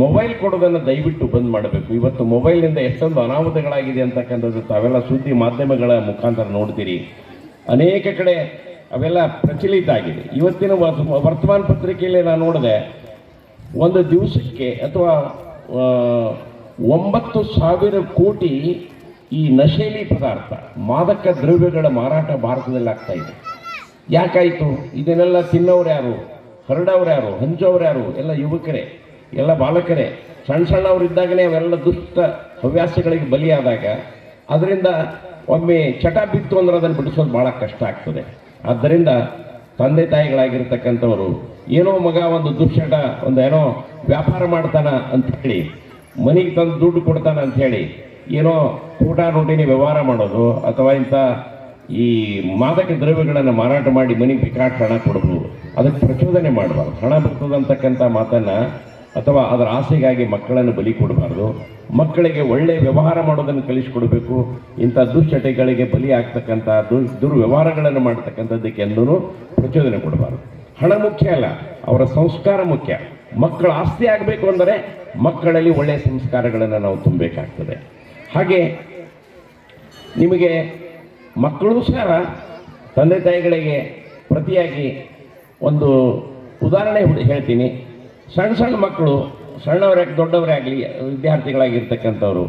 ಮೊಬೈಲ್ ಕೊಡೋದನ್ನು ದಯವಿಟ್ಟು ಬಂದ್ ಮಾಡಬೇಕು. ಇವತ್ತು ಮೊಬೈಲ್ನಿಂದ ಎಷ್ಟೊಂದು ಅನಾಹುತಗಳಾಗಿದೆ ಅಂತಕ್ಕಂಥದ್ದು ತಾವೆಲ್ಲ ಸುದ್ದಿ ಮಾಧ್ಯಮಗಳ ಮುಖಾಂತರ ನೋಡ್ತೀರಿ. ಅನೇಕ ಕಡೆ ಅವೆಲ್ಲ ಪ್ರಚಲಿತ ಆಗಿದೆ. ಇವತ್ತಿನ ವರ್ತಮಾನ ಪತ್ರಿಕೆಯಲ್ಲಿ ನಾನು ನೋಡಿದೆ, ಒಂದು ದಿವಸಕ್ಕೆ ಅಥವಾ ಒಂಬತ್ತು ಸಾವಿರ ಕೋಟಿ ಈ ನಶೇಲಿ ಪದಾರ್ಥ, ಮಾದಕ ದ್ರವ್ಯಗಳ ಮಾರಾಟ ಭಾರತದಲ್ಲಿ ಆಗ್ತಾ ಇದೆ. ಯಾಕಾಯಿತು? ಇದನ್ನೆಲ್ಲ ತಿನ್ನೋರು ಯಾರು? ಹರಡೋರು ಯಾರು? ಹಂಚೋರು ಯಾರು? ಎಲ್ಲ ಯುವಕರೇ, ಎಲ್ಲ ಬಾಲಕರೇ. ಸಣ್ಣ ಸಣ್ಣವ್ರು ಇದ್ದಾಗಲೇ ಅವೆಲ್ಲ ದುಷ್ಟ ಹವ್ಯಾಸಗಳಿಗೆ ಬಲಿಯಾದಾಗ ಅದರಿಂದ ಒಮ್ಮೆ ಚಟ ಬಿತ್ತು ಅಂದ್ರೆ ಅದನ್ನು ಬಿಡಿಸೋದು ಭಾಳ ಕಷ್ಟ ಆಗ್ತದೆ. ಆದ್ದರಿಂದ ತಂದೆ ತಾಯಿಗಳಾಗಿರ್ತಕ್ಕಂಥವರು, ಏನೋ ಮಗ ಒಂದು ದುಶ್ಚಟ, ಒಂದು ಏನೋ ವ್ಯಾಪಾರ ಮಾಡ್ತಾನ ಅಂತ ಹೇಳಿ ಮನೆಗೆ ತಂದು ದುಡ್ಡು ಕೊಡ್ತಾನ ಅಂತ ಹೇಳಿ ಏನೋ ಊಟ ನೋಟಿನಿ ವ್ಯವಹಾರ ಮಾಡೋದು, ಅಥವಾ ಇಂಥ ಈ ಮಾದಕ ದ್ರವ್ಯಗಳನ್ನು ಮಾರಾಟ ಮಾಡಿ ಮನೆಗೆ ಬಿಕಾಟ್ ಹಣ ಕೊಡಬಹುದು. ಅದಕ್ಕೆ ಪ್ರಚೋದನೆ ಮಾಡಬಾರ್ದು. ಹಣ ಬರ್ತದಂತಕ್ಕಂಥ ಮಾತನ್ನು ಅಥವಾ ಅದರ ಆಸೆಗಾಗಿ ಮಕ್ಕಳನ್ನು ಬಲಿ ಕೊಡಬಾರ್ದು. ಮಕ್ಕಳಿಗೆ ಒಳ್ಳೆಯ ವ್ಯವಹಾರ ಮಾಡೋದನ್ನು ಕಲಿಸಿಕೊಡಬೇಕು. ಇಂಥ ದುಶ್ಚಟಗಳಿಗೆ ಬಲಿ ಆಗ್ತಕ್ಕಂಥ ದು, ದುರ್ವ್ಯವಹಾರಗಳನ್ನು ಮಾಡ್ತಕ್ಕಂಥದ್ದಕ್ಕೆ ಎಂದೂ ಪ್ರಚೋದನೆ ಕೊಡಬಾರ್ದು. ಹಣ ಮುಖ್ಯ ಅಲ್ಲ, ಅವರ ಸಂಸ್ಕಾರ ಮುಖ್ಯ. ಮಕ್ಕಳ ಆಸ್ತಿ ಆಗಬೇಕು ಅಂದರೆ ಮಕ್ಕಳಲ್ಲಿ ಒಳ್ಳೆಯ ಸಂಸ್ಕಾರಗಳನ್ನು ನಾವು ತುಂಬಬೇಕಾಗ್ತದೆ. ಹಾಗೆ ನಿಮಗೆ ಮಕ್ಕಳು ಸಹ ತಂದೆ ತಾಯಿಗಳಿಗೆ ಪ್ರತಿಯಾಗಿ ಒಂದು ಉದಾಹರಣೆ ಹೇಳ್ತೀನಿ. ಸಣ್ಣ ಸಣ್ಣ ಮಕ್ಕಳು ಸಣ್ಣವರೇ, ದೊಡ್ಡವರೇ ಆಗಲಿ, ವಿದ್ಯಾರ್ಥಿಗಳಾಗಿರ್ತಕ್ಕಂಥವ್ರು,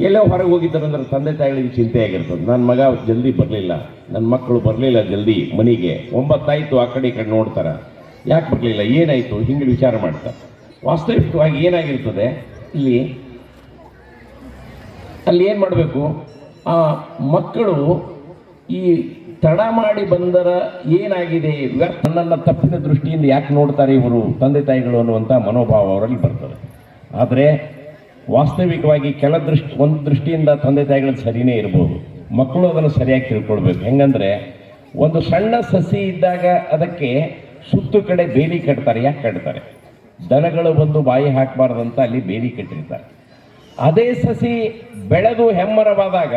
ಎಲ್ಲೋ ಹೊರಗೆ ಹೋಗಿದ್ದಾರೆ ಅಂದ್ರೆ ತಂದೆ ತಾಯಿಗಳಿಗೆ ಚಿಂತೆ ಆಗಿರ್ತದೆ. ನನ್ನ ಮಗ ಜಲ್ದಿ ಬರಲಿಲ್ಲ. ನನ್ನ ಮಕ್ಕಳು ಬರಲಿಲ್ಲ ಜಲ್ದಿ ಮನೆಗೆ. ಒಂಬತ್ತಾಯಿತು, ಆ ಕಡೆ ಈ ಕಡೆ ನೋಡ್ತಾರೆ. ಯಾಕೆ ಬರಲಿಲ್ಲ? ಏನಾಯಿತು? ಹಿಂಗೆ ವಿಚಾರ ಮಾಡ್ತಾರೆ ವಾಸ್ತವಿಕವಾಗಿ ಏನಾಗಿರ್ತದೆ? ಇಲ್ಲಿ, ಅಲ್ಲಿ ಏನು ಮಾಡಬೇಕು? ಆ ಮಕ್ಕಳು ಈ ತಡ ಮಾಡಿ ಬಂದರ ಏನಾಗಿದೆ? ವ್ಯರ್ಥ ನನ್ನ ತಪ್ಪಿನ ದೃಷ್ಟಿಯಿಂದ ಯಾಕೆ ನೋಡ್ತಾರೆ ಇವರು? ತಂದೆ ತಾಯಿಗಳು ಅನ್ನುವಂಥ ಮನೋಭಾವ ಅವರಲ್ಲಿ ಬರ್ತದೆ. ಆದರೆ ವಾಸ್ತವಿಕವಾಗಿ ಕೆಲ ದೃಷ್ಟಿ ಒಂದು ದೃಷ್ಟಿಯಿಂದ ತಂದೆ ತಾಯಿಗಳು ಸರಿಯೇ ಇರ್ಬೋದು. ಮಕ್ಕಳು ಅದನ್ನು ಸರಿಯಾಗಿ ತಿಳ್ಕೊಳ್ಬೇಕು. ಹೆಂಗಂದರೆ ಒಂದು ಸಣ್ಣ ಸಸಿ ಇದ್ದಾಗ ಅದಕ್ಕೆ ಸುತ್ತು ಕಡೆ ಬೇಲಿ ಕಟ್ತಾರೆ. ಯಾಕೆ ಕಟ್ತಾರೆ? ದನಗಳು ಬಂದು ಬಾಯಿ ಹಾಕಬಾರ್ದಂತ ಅಲ್ಲಿ ಬೇಲಿ ಕಟ್ಟಿರ್ತಾರೆ. ಅದೇ ಸಸಿ ಬೆಳೆದು ಹೆಮ್ಮರವಾದಾಗ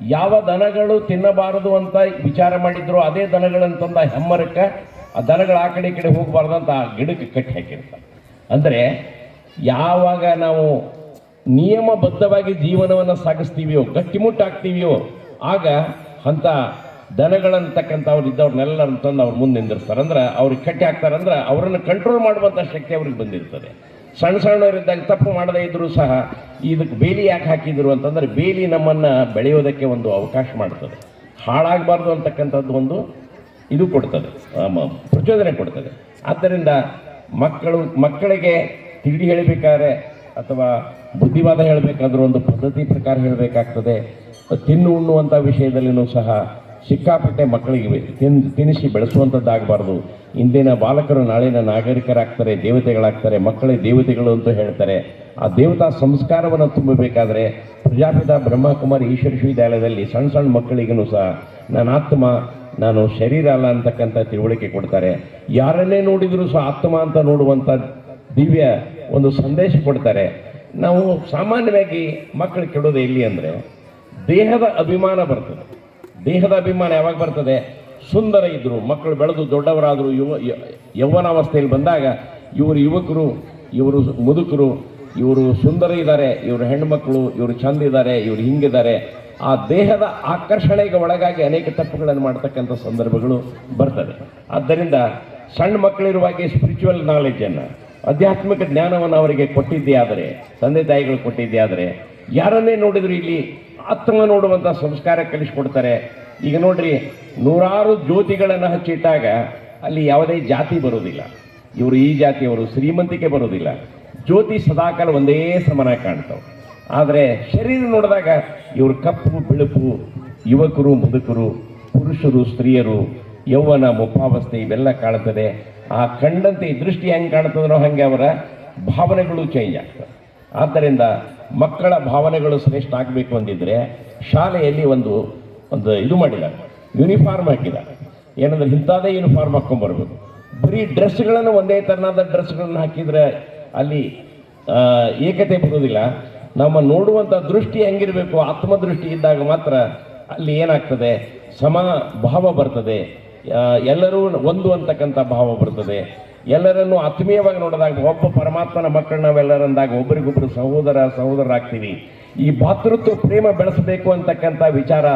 ಯಾವ ದನಗಳು ತಿನ್ನಬಾರದು ಅಂತ ವಿಚಾರ ಮಾಡಿದ್ರು ಅದೇ ದನಗಳನ್ನು ತಂದ ಹೆಮ್ಮರಕ್ಕೆ ಆ ದನಗಳು ಆ ಕಡೆ ಈ ಕಡೆ ಹೋಗಬಾರ್ದು ಅಂತ ಆ ಗಿಡಕ್ಕೆ ಕಟ್ಟಿ ಹಾಕಿರ್ತಾರೆ. ಅಂದರೆ ಯಾವಾಗ ನಾವು ನಿಯಮಬದ್ಧವಾಗಿ ಜೀವನವನ್ನು ಸಾಗಿಸ್ತೀವಿಯೋ ಗಟ್ಟಿಮುಟ್ಟಾಗ್ತೀವಿಯೋ ಆಗ ಅಂಥ ದನಗಳಂತಕ್ಕಂಥವ್ರು ಇದ್ದವ್ರನ್ನೆಲ್ಲರನ್ನ ತಂದು ಅವ್ರು ಮುಂದೆ ನಿಂದಿರ್ತಾರೆ. ಅಂದ್ರೆ ಅವ್ರಿಗೆ ಕಟ್ಟಿ ಹಾಕ್ತಾರಂದ್ರೆ ಅವರನ್ನು ಕಂಟ್ರೋಲ್ ಮಾಡುವಂಥ ಶಕ್ತಿ ಅವ್ರಿಗೆ ಬಂದಿರ್ತದೆ. ಸಣ್ಣ ಸಣ್ಣವರಿದ್ದಾಗ ತಪ್ಪು ಮಾಡದೇ ಇದ್ದರೂ ಸಹ ಇದಕ್ಕೆ ಬೇಲಿ ಯಾಕೆ ಹಾಕಿದ್ರು ಅಂತಂದ್ರೆ ಬೇಲಿ ನಮ್ಮನ್ನು ಬೆಳೆಯೋದಕ್ಕೆ ಒಂದು ಅವಕಾಶ ಮಾಡ್ತದೆ. ಹಾಳಾಗಬಾರ್ದು ಅಂತಕ್ಕಂಥದ್ದು ಒಂದು ಇದು ಕೊಡ್ತದೆ. ಪ್ರಚೋದನೆ ಕೊಡ್ತದೆ. ಆದ್ದರಿಂದ ಮಕ್ಕಳು, ಮಕ್ಕಳಿಗೆ ತಿಳಿ ಹೇಳಬೇಕಾದ್ರೆ ಅಥವಾ ಬುದ್ಧಿವಾದ ಹೇಳಬೇಕಾದ್ರೂ ಒಂದು ಪದ್ಧತಿ ಪ್ರಕಾರ ಹೇಳಬೇಕಾಗ್ತದೆ. ತಿನ್ನು, ಉಣ್ಣುವಂಥ ವಿಷಯದಲ್ಲಿನೂ ಸಹ ಸಿಕ್ಕಾಪಟ್ಟೆ ಮಕ್ಕಳಿಗೆ ತಿನ್, ತಿನಿಸಿ ಬೆಳೆಸುವಂಥದ್ದಾಗಬಾರ್ದು ಇಂದಿನ ಬಾಲಕರು ನಾಳಿನ ನಾಗರಿಕರಾಗ್ತಾರೆ, ದೇವತೆಗಳಾಗ್ತಾರೆ, ಮಕ್ಕಳೇ ದೇವತೆಗಳು ಅಂತ ಹೇಳ್ತಾರೆ. ಆ ದೇವತಾ ಸಂಸ್ಕಾರವನ್ನು ತುಂಬಬೇಕಾದ್ರೆ ಪ್ರಜಾಪಿತ ಬ್ರಹ್ಮಕುಮಾರಿ ಈಶ್ವರ ವಿಶ್ವವಿದ್ಯಾಲಯದಲ್ಲಿ ಸಣ್ಣ ಸಣ್ಣ ಮಕ್ಕಳಿಗೂ ಸಹ ನಾನು ಆತ್ಮ, ನಾನು ಶರೀರ ಅಲ್ಲ ಅಂತಕ್ಕಂಥ ತಿಳುವಳಿಕೆ ಕೊಡ್ತಾರೆ. ಯಾರನ್ನೇ ನೋಡಿದರೂ ಸಹ ಆತ್ಮ ಅಂತ ನೋಡುವಂಥ ದಿವ್ಯ ಒಂದು ಸಂದೇಶ ಕೊಡ್ತಾರೆ. ನಾವು ಸಾಮಾನ್ಯವಾಗಿ ಮಕ್ಕಳು ಕೆಡೋದು ಎಲ್ಲಿ ಅಂದರೆ ದೇಹದ ಅಭಿಮಾನ ಬರ್ತದೆ. ದೇಹದ ಅಭಿಮಾನ ಯಾವಾಗ ಬರ್ತದೆ? ಸುಂದರ ಇದ್ದರು ಮಕ್ಕಳು ಬೆಳೆದು ದೊಡ್ಡವರಾದರು, ಯುವ ಯೌವನಾವಸ್ಥೆಯಲ್ಲಿ ಬಂದಾಗ ಇವರು ಯುವಕರು, ಇವರು ಮುದುಕರು, ಇವರು ಸುಂದರ ಇದ್ದಾರೆ, ಇವರು ಹೆಣ್ಮಕ್ಳು ಇವರು ಚಂದ ಇದ್ದಾರೆ, ಇವರು ಹಿಂಗಿದ್ದಾರೆ. ಆ ದೇಹದ ಆಕರ್ಷಣೆಗೆ ಒಳಗಾಗಿ ಅನೇಕ ತಪ್ಪುಗಳನ್ನು ಮಾಡ್ತಕ್ಕಂಥ ಸಂದರ್ಭಗಳು ಬರ್ತದೆ ಆದ್ದರಿಂದ ಸಣ್ಣ ಮಕ್ಕಳಿರುವಾಗೆ ಸ್ಪಿರಿಚುವಲ್ ನಾಲೆಜನ್ನು ಆಧ್ಯಾತ್ಮಿಕ ಜ್ಞಾನವನ್ನು ಅವರಿಗೆ ಕೊಟ್ಟಿದ್ದೇ ಆದರೆ, ತಂದೆ ತಾಯಿಗಳು ಕೊಟ್ಟಿದ್ದೇ ಆದರೆ, ಯಾರನ್ನೇ ನೋಡಿದರೂ ಇಲ್ಲಿ ಆತ್ಮ ನೋಡುವಂಥ ಸಂಸ್ಕಾರ ಕಲಿಸ್ಕೊಡ್ತಾರೆ. ಈಗ ನೋಡ್ರಿ, ನೂರಾರು ಜ್ಯೋತಿಗಳನ್ನು ಹಚ್ಚಿಟ್ಟಾಗ ಅಲ್ಲಿ ಯಾವುದೇ ಜಾತಿ ಬರೋದಿಲ್ಲ. ಇವರು ಈ ಜಾತಿಯವರು, ಶ್ರೀಮಂತಿಕೆ ಬರೋದಿಲ್ಲ. ಜ್ಯೋತಿ ಸದಾಕಾಲ ಒಂದೇ ಸಮನ ಕಾಣ್ತಾವೆ. ಆದರೆ ಶರೀರ ನೋಡಿದಾಗ ಇವರು ಕಪ್ಪು, ಬಿಳುಪು, ಯುವಕರು, ಮುದುಕರು, ಪುರುಷರು, ಸ್ತ್ರೀಯರು, ಯೌವನ, ಮುಪ್ಪಾವಸ್ಥೆ ಇವೆಲ್ಲ ಕಾಣ್ತದೆ. ಆ ಕಂಡಂತೆ ದೃಷ್ಟಿ ಹೆಂಗೆ ಕಾಣ್ತದನೋ ಹಾಗೆ ಅವರ ಭಾವನೆಗಳು ಚೇಂಜ್ ಆಗ್ತವೆ. ಆದ್ದರಿಂದ ಮಕ್ಕಳ ಭಾವನೆಗಳು ಶ್ರೇಷ್ಠ ಆಗಬೇಕು ಅಂದಿದ್ದರೆ ಶಾಲೆಯಲ್ಲಿ ಒಂದು ಒಂದು ಇದು ಮಾಡಿದ್ದಾರೆ ಯೂನಿಫಾರ್ಮ್ ಹಾಕಿದ. ಏನಂದ್ರೆ ಇಂಥದೇ ಯೂನಿಫಾರ್ಮ್ ಹಾಕ್ಕೊಂಬರ್ಬೇಕು ಬರೀ ಡ್ರೆಸ್ಗಳನ್ನು ಒಂದೇ ತರನಾದ ಡ್ರೆಸ್ಗಳನ್ನು ಹಾಕಿದ್ರೆ ಅಲ್ಲಿ ಏಕತೆ ಬರುವುದಿಲ್ಲ. ನಮ್ಮ ನೋಡುವಂಥ ದೃಷ್ಟಿ ಹೆಂಗಿರಬೇಕು, ಆತ್ಮದೃಷ್ಟಿ ಇದ್ದಾಗ ಮಾತ್ರ ಅಲ್ಲಿ ಏನಾಗ್ತದೆ? ಸಮ ಭಾವ ಬರ್ತದೆ. ಎಲ್ಲರೂ ಒಂದು ಅಂತಕ್ಕಂಥ ಭಾವ ಬರ್ತದೆ. ಎಲ್ಲರನ್ನು ಆತ್ಮೀಯವಾಗಿ ನೋಡಿದಾಗ ಒಬ್ಬ ಪರಮಾತ್ಮನ ಮಕ್ಕಳು ನಾವೆಲ್ಲರಂದಾಗ ಒಬ್ಬರಿಗೊಬ್ಬರು ಸಹೋದರ ಸಹೋದರರಾಗ್ತೀವಿ ಈ ಭಾತೃತ್ವ ಪ್ರೇಮ ಬೆಳೆಸಬೇಕು ಅಂತಕ್ಕಂಥ ವಿಚಾರ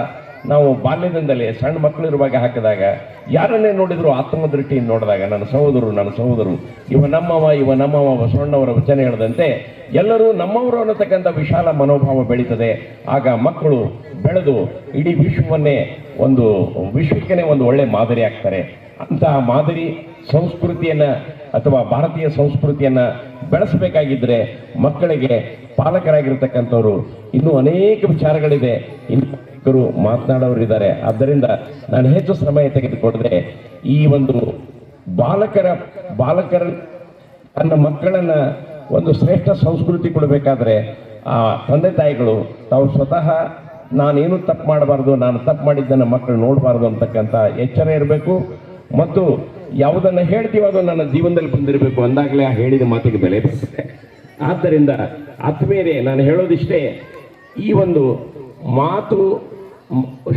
ನಾವು ಬಾಲ್ಯದಿಂದಲೇ ಸಣ್ಣ ಮಕ್ಕಳಿರುವಾಗ ಹಾಕಿದಾಗ, ಯಾರನ್ನೇ ನೋಡಿದ್ರು ಆತ್ಮದೃಷ್ಟಿಯಿಂದ ನೋಡಿದಾಗ, ನನ್ನ ಸಹೋದರು ನನ್ನ ಸಹೋದರು ಇವ ನಮ್ಮವ ಇವ ನಮ್ಮವ, ಬಸವಣ್ಣವರ ವಚನ ಹೇಳದಂತೆ ಎಲ್ಲರೂ ನಮ್ಮವರು ಅನ್ನತಕ್ಕಂಥ ವಿಶಾಲ ಮನೋಭಾವ ಬೆಳೀತದೆ. ಆಗ ಮಕ್ಕಳು ಬೆಳೆದು ಇಡೀ ವಿಶ್ವವನ್ನೇ ಒಂದು ವಿಶ್ವಕ್ಕೇ ಒಂದು ಒಳ್ಳೆ ಮಾದರಿ ಆಗ್ತಾರೆ. ಅಂತಹ ಮಾದರಿ ಸಂಸ್ಕೃತಿಯನ್ನ ಅಥವಾ ಭಾರತೀಯ ಸಂಸ್ಕೃತಿಯನ್ನ ಬೆಳೆಸಬೇಕಾಗಿದ್ರೆ ಮಕ್ಕಳಿಗೆ ಪಾಲಕರಾಗಿರ್ತಕ್ಕಂಥವ್ರು ಇನ್ನೂ ಅನೇಕ ವಿಚಾರಗಳಿದೆ. ಇನ್ನು ಮಾತನಾಡೋರಿದ್ದಾರೆ. ಆದ್ದರಿಂದ ನಾನು ಹೆಚ್ಚು ಸಮಯ ತೆಗೆದುಕೊಂಡ್ರೆ ಈ ಒಂದು ಬಾಲಕರ ಬಾಲಕರ, ತನ್ನ ಮಕ್ಕಳನ್ನ ಒಂದು ಶ್ರೇಷ್ಠ ಸಂಸ್ಕೃತಿ ಕೊಡಬೇಕಾದ್ರೆ ಆ ತಂದೆ ತಾಯಿಗಳು ತಾವು ಸ್ವತಃ ನಾನೇನು ತಪ್ಪು ಮಾಡಬಾರ್ದು, ನಾನು ತಪ್ಪು ಮಾಡಿದ್ದನ್ನು ಮಕ್ಕಳು ನೋಡಬಾರ್ದು ಅಂತಕ್ಕಂಥ ಎಚ್ಚರ ಇರಬೇಕು. ಮತ್ತು ಯಾವುದನ್ನು ಹೇಳ್ತೀವೋ ಅದು ನನ್ನ ಜೀವನದಲ್ಲಿ ಬಂದಿರಬೇಕು ಅಂದಾಗಲೇ ಆ ಹೇಳಿದ ಮಾತಿಗೆ ಬೆಲೆ ಬರ್ತದೆ ಆದ್ದರಿಂದ ಆತ್ಮೀಯರೇ ನಾನು ಹೇಳೋದಿಷ್ಟೇ, ಈ ಒಂದು ಮಾತು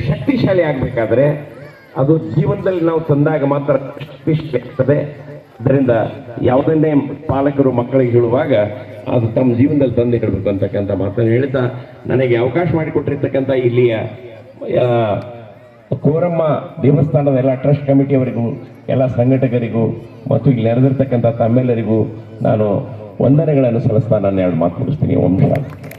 ಶಕ್ತಿಶಾಲಿ ಆಗಬೇಕಾದ್ರೆ ಅದು ಜೀವನದಲ್ಲಿ ನಾವು ತಂದಾಗ ಮಾತ್ರ ಶಕ್ತಿಶಾಲಿ ಆಗ್ತದೆ. ಅದರಿಂದ ಯಾವುದನ್ನೇ ಪಾಲಕರು ಮಕ್ಕಳಿಗೆ ಹೇಳುವಾಗ ಅದು ತಮ್ಮ ಜೀವನದಲ್ಲಿ ತಂದು ಹೇಳಬೇಕು ಅಂತಕ್ಕಂಥ ಮಾತನ್ನು ಹೇಳ್ತಾ ನನಗೆ ಅವಕಾಶ ಮಾಡಿಕೊಟ್ಟಿರ್ತಕ್ಕಂಥ ಇಲ್ಲಿಯ ಕೋರಮ್ಮ ದೇವಸ್ಥಾನದ ಎಲ್ಲ ಟ್ರಸ್ಟ್ ಕಮಿಟಿಯವರಿಗೂ, ಎಲ್ಲ ಸಂಘಟಕರಿಗೂ, ಮತ್ತು ಇಲ್ಲಿ ನೆರೆದಿರ್ತಕ್ಕಂಥ ತಮ್ಮೆಲ್ಲರಿಗೂ ನಾನು ವಂದನೆಗಳನ್ನು ಸಲ್ಲಿಸ್ತಾ ನಾನು ಎರಡು ಮಾತು ಮುಗಿಸ್ತೀನಿ. ಓಂ ಶಾಂತಿ.